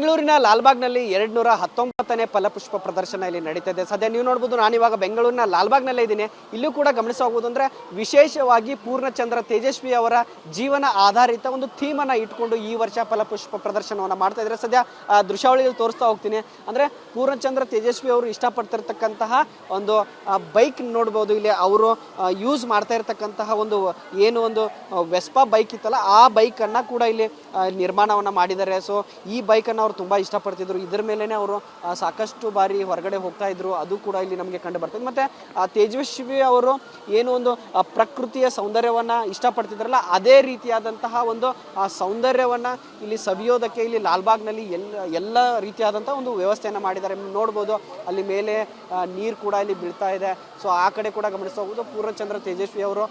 ಬೆಂಗಳೂರಿನ ಲಾಲ್ಬಾಗ್ನಲ್ಲಿ ಎರಡ್ ನೂರ ಹತ್ತೊಂಬತ್ತನೇ ಫಲಪುಷ್ಪ ಪ್ರದರ್ಶನ ಇಲ್ಲಿ ನಡೀತಾ ಇದೆ ಸದ್ಯ ನೀವು ನೋಡ್ಬೋದು, ನಾನಿವಾಗ ಬೆಂಗಳೂರಿನ ಲಾಲ್ಬಾಗ್ನಲ್ಲೇ ಇದ್ದೀನಿ. ಇಲ್ಲೂ ಕೂಡ ಗಮನಿಸಬಹುದು ಅಂದ್ರೆ ವಿಶೇಷವಾಗಿ ಪೂರ್ಣಚಂದ್ರ ತೇಜಸ್ವಿ ಅವರ ಜೀವನ ಆಧಾರಿತ ಒಂದು ಥೀಮನ್ನ ಇಟ್ಕೊಂಡು ಈ ವರ್ಷ ಫಲಪುಷ್ಪ ಪ್ರದರ್ಶನವನ್ನ ಮಾಡ್ತಾ ಇದ್ದಾರೆ. ಸದ್ಯ ದೃಶ್ಯಾವಳಿಯಲ್ಲಿ ತೋರಿಸ್ತಾ ಹೋಗ್ತೀನಿ. ಅಂದ್ರೆ ಪೂರ್ಣಚಂದ್ರ ತೇಜಸ್ವಿ ಅವರು ಇಷ್ಟಪಡ್ತಿರ್ತಕ್ಕಂತಹ ಒಂದು ಬೈಕ್ ನೋಡ್ಬೋದು. ಇಲ್ಲಿ ಅವರು ಯೂಸ್ ಮಾಡ್ತಾ ಇರ್ತಕ್ಕಂತಹ ಒಂದು, ಏನು ಒಂದು ವೆಸ್ಪಾ ಬೈಕ್ ಇತ್ತಲ್ಲ, ಆ ಬೈಕ್ ಅನ್ನ ಕೂಡ ಇಲ್ಲಿ ನಿರ್ಮಾಣವನ್ನ ಮಾಡಿದ್ದಾರೆ. ಸೊ ಈ ಬೈಕ್ ಅನ್ನ ಅವ್ರು ತುಂಬ ಇಷ್ಟಪಡ್ತಿದ್ರು. ಇದ್ರ ಮೇಲೇ ಅವರು ಸಾಕಷ್ಟು ಬಾರಿ ಹೊರಗಡೆ ಹೋಗ್ತಾ ಇದ್ರು. ಅದು ಕೂಡ ಇಲ್ಲಿ ನಮಗೆ ಕಂಡು ಬರ್ತದೆ. ಮತ್ತೆ ತೇಜಸ್ವಿ ಅವರು ಏನು ಒಂದು ಪ್ರಕೃತಿಯ ಸೌಂದರ್ಯವನ್ನ ಇಷ್ಟಪಡ್ತಿದ್ರಲ್ಲ, ಅದೇ ರೀತಿಯಾದಂತಹ ಒಂದು, ಆ, ಸೌಂದರ್ಯವನ್ನ ಇಲ್ಲಿ ಸವಿಯೋದಕ್ಕೆ ಇಲ್ಲಿ ಲಾಲ್ಬಾಗ್ನಲ್ಲಿ ಎಲ್ಲ ಎಲ್ಲ ರೀತಿಯಾದಂತಹ ಒಂದು ವ್ಯವಸ್ಥೆಯನ್ನು ಮಾಡಿದ್ದಾರೆ. ನೋಡ್ಬೋದು, ಅಲ್ಲಿ ಮೇಲೆ ನೀರು ಕೂಡ ಇಲ್ಲಿ ಬೀಳ್ತಾ ಇದೆ. ಸೊ, ಆ ಕಡೆ ಕೂಡ ಗಮನಿಸಬಹುದು ಪೂರ್ಣಚಂದ್ರ ತೇಜಸ್ವಿ ಅವರು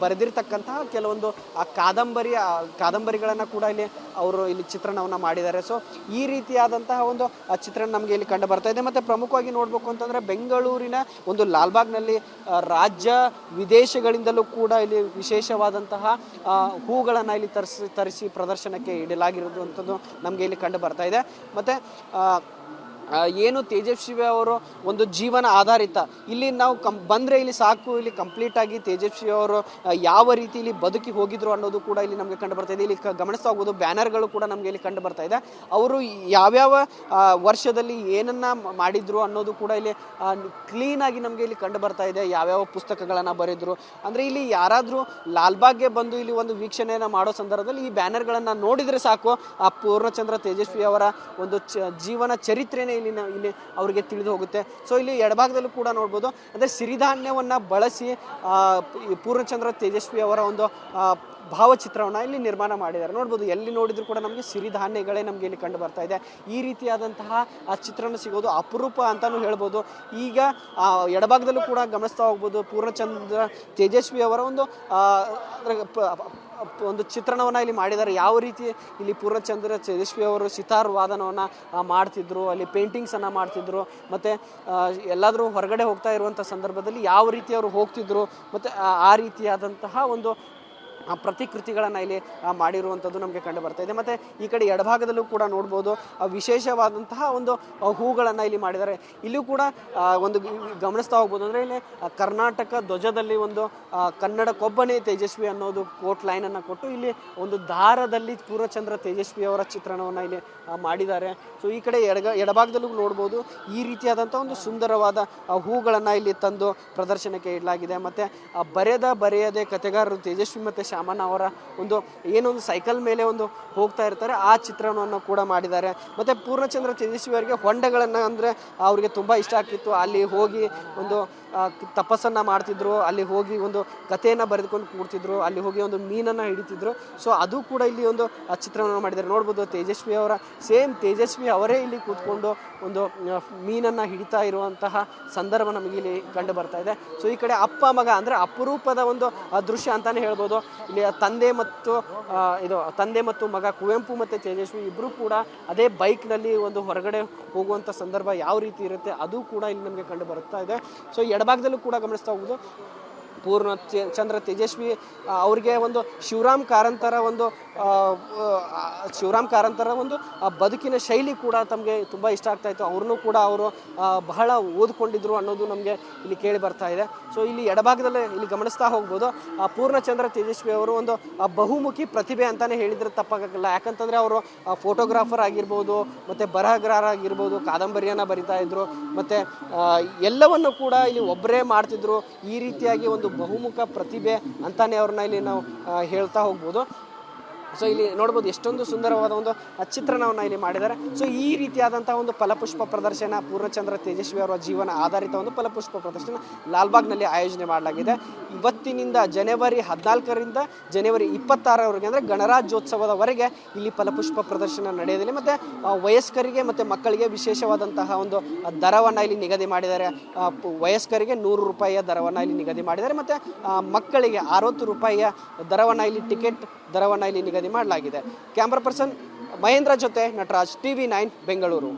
ಬರೆದಿರ್ತಕ್ಕಂತಹ ಕೆಲವೊಂದು, ಆ, ಕಾದಂಬರಿ ಕಾದಂಬರಿಗಳನ್ನು ಕಾದಂಬರಿಗಳನ್ನ ಕೂಡ ಇಲ್ಲಿ ಅವರು ಇಲ್ಲಿ ಚಿತ್ರಣವನ್ನ ಮಾಡಿದ್ದಾರೆ. ಸೊ ಈ ರೀತಿಯಾದಂತಹ ಒಂದು ಚಿತ್ರಣ ನಮಗೆ ಇಲ್ಲಿ ಕಂಡು ಬರ್ತಾ ಇದೆ. ಮತ್ತೆ ಪ್ರಮುಖವಾಗಿ ನೋಡ್ಬೇಕು ಅಂತಂದ್ರೆ ಬೆಂಗಳೂರಿನ ಒಂದು ಲಾಲ್ಬಾಗ್ನಲ್ಲಿ ರಾಜ್ಯ ವಿದೇಶಗಳಿಂದಲೂ ಕೂಡ ಇಲ್ಲಿ ವಿಶೇಷವಾದಂತಹ ಹೂಗಳನ್ನು ಇಲ್ಲಿ ತರಿಸಿ ತರಿಸಿ ಪ್ರದರ್ಶನಕ್ಕೆ ಇಡಲಾಗಿರೋದು ಅಂತದ್ದು ನಮಗೆ ಇಲ್ಲಿ ಕಂಡು ಬರ್ತಾ ಇದೆ. ಮತ್ತೆ ಏನು ತೇಜಸ್ವಿ ಅವರು ಒಂದು ಜೀವನ ಆಧಾರಿತ. ಇಲ್ಲಿ ನಾವು ಕಂ, ಬಂದರೆ ಇಲ್ಲಿ ಸಾಕು, ಇಲ್ಲಿ ಕಂಪ್ಲೀಟ್ ಆಗಿ ತೇಜಸ್ವಿ ಅವರು ಯಾವ ರೀತಿ ಇಲ್ಲಿ ಬದುಕಿ ಹೋಗಿದ್ರು ಅನ್ನೋದು ಕೂಡ ಇಲ್ಲಿ ನಮಗೆ ಕಂಡು ಬರ್ತಾ ಇದೆ. ಇಲ್ಲಿ ಗಮನಿಸ್ತಾ ಹೋಗೋದು ಬ್ಯಾನರ್ಗಳು ಕೂಡ ನಮಗೆ ಇಲ್ಲಿ ಕಂಡು ಬರ್ತಾ ಇದೆ. ಅವರು ಯಾವ್ಯಾವ ವರ್ಷದಲ್ಲಿ ಏನನ್ನ ಮಾಡಿದ್ರು ಅನ್ನೋದು ಕೂಡ ಇಲ್ಲಿ ಕ್ಲೀನ್ ಆಗಿ ನಮಗೆ ಇಲ್ಲಿ ಕಂಡು ಬರ್ತಾ ಇದೆ. ಯಾವ್ಯಾವ ಪುಸ್ತಕಗಳನ್ನು ಬರೆದ್ರು. ಅಂದ್ರೆ ಇಲ್ಲಿ ಯಾರಾದರೂ ಲಾಲ್ಬಾಗ್ಗೆ ಬಂದು ಇಲ್ಲಿ ಒಂದು ವೀಕ್ಷಣೆಯನ್ನ ಮಾಡೋ ಸಂದರ್ಭದಲ್ಲಿ ಈ ಬ್ಯಾನರ್ಗಳನ್ನು ನೋಡಿದ್ರೆ ಸಾಕು. ಆ ಪೂರ್ಣಚಂದ್ರ ತೇಜಸ್ವಿ ಅವರ ಒಂದು ಜೀವನ ಚರಿತ್ರೆನೇ ಇಲ್ಲಿ ಇಲ್ಲಿ ಅವರಿಗೆ ತಿಳಿದು ಹೋಗುತ್ತೆ. ಸೊ ಇಲ್ಲಿ ಎಡಭಾಗದಲ್ಲೂ ಕೂಡ ನೋಡ್ಬೋದು. ಅಂದರೆ ಸಿರಿಧಾನ್ಯವನ್ನು ಬಳಸಿ ಪೂರ್ಣಚಂದ್ರ ತೇಜಸ್ವಿ ಅವರ ಒಂದು ಭಾವಚಿತ್ರವನ್ನು ಇಲ್ಲಿ ನಿರ್ಮಾಣ ಮಾಡಿದ್ದಾರೆ. ನೋಡ್ಬೋದು, ಎಲ್ಲಿ ನೋಡಿದ್ರು ಕೂಡ ನಮಗೆ ಸಿರಿಧಾನ್ಯಗಳೇ ನಮಗೆ ಇಲ್ಲಿ ಕಂಡು ಬರ್ತಾ ಇದೆ. ಈ ರೀತಿಯಾದಂತಹ, ಆ ಚಿತ್ರಣ ಸಿಗೋದು ಅಪರೂಪ ಅಂತಾನು ಹೇಳ್ಬೋದು. ಈಗ ಎಡಭಾಗದಲ್ಲೂ ಕೂಡ ಗಮನಿಸ್ತಾ ಹೋಗ್ಬೋದು ಪೂರ್ಣಚಂದ್ರ ತೇಜಸ್ವಿ ಅವರ ಒಂದು ಒಂದು ಚಿತ್ರಣವನ್ನು ಇಲ್ಲಿ ಮಾಡಿದ್ದಾರೆ. ಯಾವ ರೀತಿ ಇಲ್ಲಿ ಪೂರ್ಣಚಂದ್ರ ತೇಜಸ್ವಿ ಅವರು ಸಿತಾರ್ ವಾದನವನ್ನು ಮಾಡ್ತಿದ್ರು, ಅಲ್ಲಿ ಪೇಂಟಿಂಗ್ಸನ್ನು ಮಾಡ್ತಿದ್ರು, ಮತ್ತು ಎಲ್ಲಾದರೂ ಹೊರಗಡೆ ಹೋಗ್ತಾ ಇರುವಂಥ ಸಂದರ್ಭದಲ್ಲಿ ಯಾವ ರೀತಿ ಅವರು ಹೋಗ್ತಿದ್ರು, ಮತ್ತು ಆ- ರೀತಿಯಾದಂತಹ ಒಂದು ಪ್ರತಿಕೃತಿಗಳನ್ನು ಇಲ್ಲಿ ಮಾಡಿರುವಂಥದ್ದು ನಮಗೆ ಕಂಡು ಬರ್ತಾ ಇದೆ. ಮತ್ತು ಈ ಕಡೆ ಎಡಭಾಗದಲ್ಲೂ ಕೂಡ ನೋಡ್ಬೋದು ವಿಶೇಷವಾದಂತಹ ಒಂದು ಹೂಗಳನ್ನು ಇಲ್ಲಿ ಮಾಡಿದ್ದಾರೆ. ಇಲ್ಲೂ ಕೂಡ ಒಂದು ಗಮನಿಸ್ತಾ ಹೋಗ್ಬೋದು ಅಂದರೆ ಇಲ್ಲಿ ಕರ್ನಾಟಕ ಧ್ವಜದಲ್ಲಿ ಒಂದು ಕನ್ನಡ ಕನ್ನಡಕ್ಕೊಬ್ಬನೇ ತೇಜಸ್ವಿ ಅನ್ನೋದು ಕೋಟ್ ಲೈನನ್ನು ಕೊಟ್ಟು ಇಲ್ಲಿ ಒಂದು ದಾರದಲ್ಲಿ ಪೂರ್ವಚಂದ್ರ ತೇಜಸ್ವಿ ಅವರ ಚಿತ್ರಣವನ್ನು ಇಲ್ಲಿ ಮಾಡಿದ್ದಾರೆ. ಸೊ ಈ ಕಡೆ ಎಡಗ, ಎಡಭಾಗದಲ್ಲೂ ನೋಡ್ಬೋದು, ಈ ರೀತಿಯಾದಂಥ ಒಂದು ಸುಂದರವಾದ ಹೂಗಳನ್ನು ಇಲ್ಲಿ ತಂದು ಪ್ರದರ್ಶನಕ್ಕೆ ಇಡಲಾಗಿದೆ. ಮತ್ತು ಬರೆದ ಬರೆಯದೆ ಕತೆಗಾರರು ತೇಜಸ್ವಿ ಮತ್ತು ಶ್ಯಾಮಣ್ಣ ಅವರ ಒಂದು ಏನೊಂದು ಸೈಕಲ್ ಮೇಲೆ ಒಂದು ಹೋಗ್ತಾ ಇರ್ತಾರೆ, ಆ ಚಿತ್ರಣವನ್ನು ಕೂಡ ಮಾಡಿದ್ದಾರೆ. ಮತ್ತು ಪೂರ್ಣಚಂದ್ರ ತೇಜಸ್ವಿ ಅವರಿಗೆ ಹೊಂಡಗಳನ್ನು ಅಂದರೆ ಅವರಿಗೆ ತುಂಬ ಇಷ್ಟ ಆಗ್ತಿತ್ತು. ಅಲ್ಲಿ ಹೋಗಿ ಒಂದು ತಪಸ್ಸನ್ನು ಮಾಡ್ತಿದ್ರು, ಅಲ್ಲಿ ಹೋಗಿ ಒಂದು ಕಥೆಯನ್ನು ಬರೆದುಕೊಂಡು ಕೂಡ್ತಿದ್ರು, ಅಲ್ಲಿ ಹೋಗಿ ಒಂದು ಮೀನನ್ನು ಹಿಡಿತಿದ್ರು. ಸೊ ಅದು ಕೂಡ ಇಲ್ಲಿ ಒಂದು ಚಿತ್ರಣವನ್ನು ಮಾಡಿದ್ದಾರೆ. ನೋಡ್ಬೋದು, ತೇಜಸ್ವಿ ಅವರ, ಸೇಮ್ ತೇಜಸ್ವಿ ಅವರೇ ಇಲ್ಲಿ ಕೂತ್ಕೊಂಡು ಒಂದು ಮೀನನ್ನ ಹಿಡಿತಾ ಇರುವಂತಹ ಸಂದರ್ಭ ನಮಗೆ ಇಲ್ಲಿ ಕಂಡು ಬರ್ತಾ ಇದೆ. ಸೊ ಈ ಕಡೆ ಅಪ್ಪ ಮಗ ಅಂದರೆ ಅಪರೂಪದ ಒಂದು ದೃಶ್ಯ ಅಂತಲೇ ಹೇಳ್ಬೋದು. ಇಲ್ಲಿ ತಂದೆ ಮತ್ತು ಇದು, ತಂದೆ ಮತ್ತು ಮಗ ಕುವೆಂಪು ಮತ್ತು ತೇಜಸ್ವಿ ಇಬ್ಬರು ಕೂಡ ಅದೇ ಬೈಕ್ನಲ್ಲಿ ಒಂದು ಹೊರಗಡೆ ಹೋಗುವಂಥ ಸಂದರ್ಭ ಯಾವ ರೀತಿ ಇರುತ್ತೆ, ಅದು ಕೂಡ ಇಲ್ಲಿ ನಮಗೆ ಕಂಡು ಬರುತ್ತಾ ಇದೆ. ಸೊ ಎಡಭಾಗದಲ್ಲೂ ಕೂಡ ಗಮನಿಸ್ತಾ ಹೋಗ್ಬೋದು. ಪೂರ್ಣ ಚಂದ್ರ ತೇಜಸ್ವಿ ಅವರಿಗೆ ಒಂದು ಶಿವರಾಮ್ ಕಾರಂತರ ಒಂದು ಶಿವರಾಮ್ ಕಾರಂತರ ಒಂದು ಬದುಕಿನ ಶೈಲಿ ಕೂಡ ತಮಗೆ ತುಂಬ ಇಷ್ಟ ಆಗ್ತಾ ಇತ್ತು. ಅವ್ರನ್ನೂ ಕೂಡ ಅವರು ಬಹಳ ಓದ್ಕೊಂಡಿದ್ರು ಅನ್ನೋದು ನಮಗೆ ಇಲ್ಲಿ ಕೇಳಿ ಬರ್ತಾ ಇದೆ. ಸೊ ಇಲ್ಲಿ ಎಡಭಾಗದಲ್ಲೇ ಇಲ್ಲಿ ಗಮನಿಸ್ತಾ ಹೋಗ್ಬೋದು ಪೂರ್ಣಚಂದ್ರ ತೇಜಸ್ವಿ ಅವರು ಒಂದು ಬಹುಮುಖಿ ಪ್ರತಿಭೆ ಅಂತಲೇ ಹೇಳಿದರೆ ತಪ್ಪಾಗಲ್ಲ ಯಾಕಂತಂದರೆ ಅವರು ಫೋಟೋಗ್ರಾಫರ್ ಆಗಿರ್ಬೋದು, ಮತ್ತು ಬರಹಗಾರ ಆಗಿರ್ಬೋದು, ಕಾದಂಬರಿಯನ್ನು ಬರಿತಾ ಇದ್ದರು ಮತ್ತು ಎಲ್ಲವನ್ನು ಕೂಡ ಇಲ್ಲಿ ಒಬ್ಬರೇ ಮಾಡ್ತಿದ್ರು. ಈ ರೀತಿಯಾಗಿ ಒಂದು ಬಹುಮುಖ ಪ್ರತಿಭೆ ಅಂತಾನೆ ಅವ್ರನ್ನ ಇಲ್ಲಿ ನಾವು ಹೇಳ್ತಾ ಹೋಗ್ಬೋದು. ಸೊ ಇಲ್ಲಿ ನೋಡ್ಬೋದು ಎಷ್ಟೊಂದು ಸುಂದರವಾದ ಒಂದು ಚಿತ್ರಣವನ್ನು ಇಲ್ಲಿ ಮಾಡಿದ್ದಾರೆ. ಸೊ ಈ ರೀತಿಯಾದಂತಹ ಒಂದು ಫಲಪುಷ್ಪ ಪ್ರದರ್ಶನ ಪೂರ್ಣಚಂದ್ರ ತೇಜಸ್ವಿ ಅವರ ಜೀವನ ಆಧಾರಿತ ಒಂದು ಫಲಪುಷ್ಪ ಪ್ರದರ್ಶನ ಲಾಲ್ಬಾಗ್ನಲ್ಲಿ ಆಯೋಜನೆ ಮಾಡಲಾಗಿದೆ. ಇವತ್ತಿನಿಂದ ಜನವರಿ ಹದಿನಾಲ್ಕರಿಂದ ಜನವರಿ ಇಪ್ಪತ್ತಾರವರೆಗೆ ಅಂದರೆ ಗಣರಾಜ್ಯೋತ್ಸವದವರೆಗೆ ಇಲ್ಲಿ ಫಲಪುಷ್ಪ ಪ್ರದರ್ಶನ ನಡೆಯಲಿದೆ. ಮತ್ತು ವಯಸ್ಕರಿಗೆ ಮತ್ತು ಮಕ್ಕಳಿಗೆ ವಿಶೇಷವಾದಂತಹ ಒಂದು ದರವನ್ನು ಇಲ್ಲಿ ನಿಗದಿ ಮಾಡಿದ್ದಾರೆ. ವಯಸ್ಕರಿಗೆ ನೂರು ರೂಪಾಯಿಯ ದರವನ್ನು ಇಲ್ಲಿ ನಿಗದಿ ಮಾಡಿದ್ದಾರೆ. ಮತ್ತು ಮಕ್ಕಳಿಗೆ ಅರವತ್ತು ರೂಪಾಯಿಯ ದರವನ್ನು ಇಲ್ಲಿ ಟಿಕೆಟ್ ದರವನ್ನು ಇಲ್ಲಿ ನಿಗದಿ ಮಾಡಲಾಗಿದೆ. ಕ್ಯಾಮ್ರಾ ಪರ್ಸನ್ ಮಹೇಂದ್ರ ಜೊತೆ ನಟರಾಜ್ ಟಿವಿ ನೈನ್ ಬೆಂಗಳೂರು.